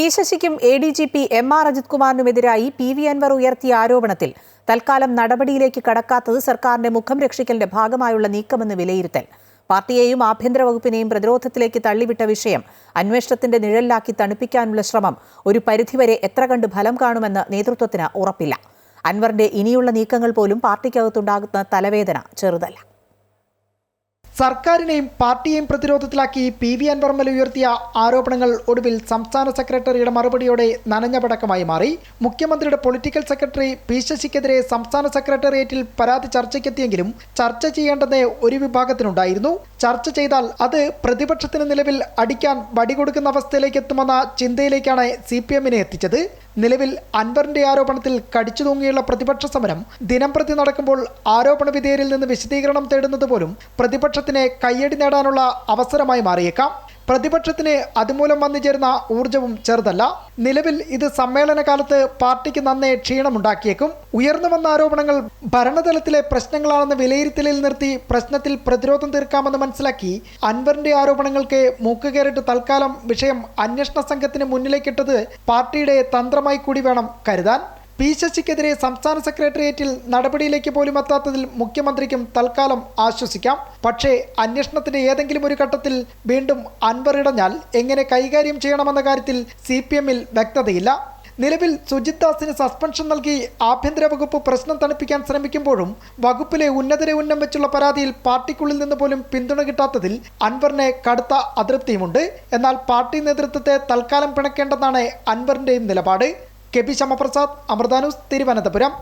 P ശശിക്കും A D G P M R Ajith കുമാറിനുമെതിരായി P V Anvar ഉയർത്തിയ ആരോപണത്തിൽ തൽക്കാലം നടപടിയിലേക്ക് കടക്കാത്തത് സർക്കാരിന്റെ മുഖം രക്ഷിക്കലിന്റെ ഭാഗമായുള്ള നീക്കമെന്ന് വിലയിരുത്തൽ. പാർട്ടിയെയും ആഭ്യന്തര വകുപ്പിനെയും പ്രതിരോധത്തിലേക്ക് തള്ളിവിട്ട വിഷയം അന്വേഷണത്തിന്റെ നിഴലിലാക്കി തണുപ്പിക്കാനുള്ള ശ്രമം ഒരു പരിധിവരെ എത്ര കണ്ട് ഫലം കാണുമെന്ന് നേതൃത്വത്തിന് ഉറപ്പില്ല. അൻവറിന്റെ ഇനിയുള്ള നീക്കങ്ങൾ പോലും പാർട്ടിക്കകത്തുണ്ടാകുന്ന തലവേദന ചെറുതല്ല. സർക്കാരിനെയും പാർട്ടിയെയും പ്രതിരോധത്തിലാക്കി പി വി അൻവർമൽ ഉയർത്തിയ ആരോപണങ്ങൾ ഒടുവിൽ സംസ്ഥാന സെക്രട്ടറിയുടെ മറുപടിയോടെ നനഞ്ഞ പടക്കമായി മാറി. മുഖ്യമന്ത്രിയുടെ പൊളിറ്റിക്കൽ സെക്രട്ടറി പി ശശിക്കെതിരെ സംസ്ഥാന സെക്രട്ടേറിയറ്റിൽ പരാതി ചർച്ചയ്ക്കെത്തിയെങ്കിലും ചർച്ച ചെയ്യേണ്ടത് ഒരു വിഭാഗത്തിനുണ്ടായിരുന്നു. ചർച്ച ചെയ്താൽ അത് പ്രതിപക്ഷത്തിന് നിലവിൽ അടിക്കാൻ വടികൊടുക്കുന്ന അവസ്ഥയിലേക്ക് എത്തുമെന്ന ചിന്തയിലേക്കാണ് സി പി എമ്മിനെ എത്തിച്ചത്. നിലവിൽ അൻവറിന്റെ ആരോപണത്തിൽ കടിച്ചു തൂങ്ങിയുള്ള പ്രതിപക്ഷ സമരം ദിനം പ്രതി നടക്കുമ്പോൾ ആരോപണ വിധേയരിൽ നിന്ന് വിശദീകരണം തേടുന്നത് പോലും പ്രതിപക്ഷത്തിന് കയ്യടി നേടാനുള്ള അവസരമായി മാറിയേക്കാം. പ്രതിപക്ഷത്തിന് അതുമൂലം വന്നു ചേരുന്ന ഊർജവും ചെറുതല്ല. നിലവിൽ ഇത് സമ്മേളന കാലത്ത് പാർട്ടിക്ക് നന്നേ ക്ഷീണമുണ്ടാക്കിയേക്കും. ഉയർന്നു വന്ന ആരോപണങ്ങൾ ഭരണതലത്തിലെ പ്രശ്നങ്ങളാണെന്ന് വിലയിരുത്തലിൽ നിർത്തി പ്രശ്നത്തിൽ പ്രതിരോധം തീർക്കാമെന്ന് മനസ്സിലാക്കി അൻവറിന്റെ ആരോപണങ്ങൾക്ക് മൂക്കുകേറിട്ട് തൽക്കാലം വിഷയം അന്വേഷണ സംഘത്തിന് മുന്നിലേക്കിട്ടത് പാർട്ടിയുടെ തന്ത്രമായി കൂടി വേണം കരുതാൻ. പി ശശിക്കെതിരെ സംസ്ഥാന സെക്രട്ടേറിയറ്റിൽ നടപടിയിലേക്ക് പോലും എത്താത്തതിൽ മുഖ്യമന്ത്രിക്കും തൽക്കാലം ആശ്വസിക്കാം. പക്ഷേ അന്വേഷണത്തിന്റെ ഏതെങ്കിലും ഒരു ഘട്ടത്തിൽ വീണ്ടും അൻവർ എങ്ങനെ കൈകാര്യം ചെയ്യണമെന്ന കാര്യത്തിൽ സി പി എമ്മിൽ വ്യക്തതയില്ല. നിലവിൽ സുജിത് ദാസിന് സസ്പെൻഷൻ നൽകി ആഭ്യന്തര വകുപ്പ് പ്രശ്നം തണുപ്പിക്കാൻ ശ്രമിക്കുമ്പോഴും വകുപ്പിലെ ഉന്നതരെ ഉന്നം വെച്ചുള്ള പരാതിയിൽ പാർട്ടിക്കുള്ളിൽ നിന്ന് പോലും പിന്തുണ കിട്ടാത്തതിൽ അൻവറിന് കടുത്ത അതൃപ്തിയുമുണ്ട്. എന്നാൽ പാർട്ടി നേതൃത്വത്തെ തൽക്കാലം പിണക്കേണ്ടെന്നാണ് അൻവറിന്റെയും നിലപാട്. കെ പി ശ്യാമപ്രസാദ് അമൃതാനൂസ് തിരുവനന്തപുരം.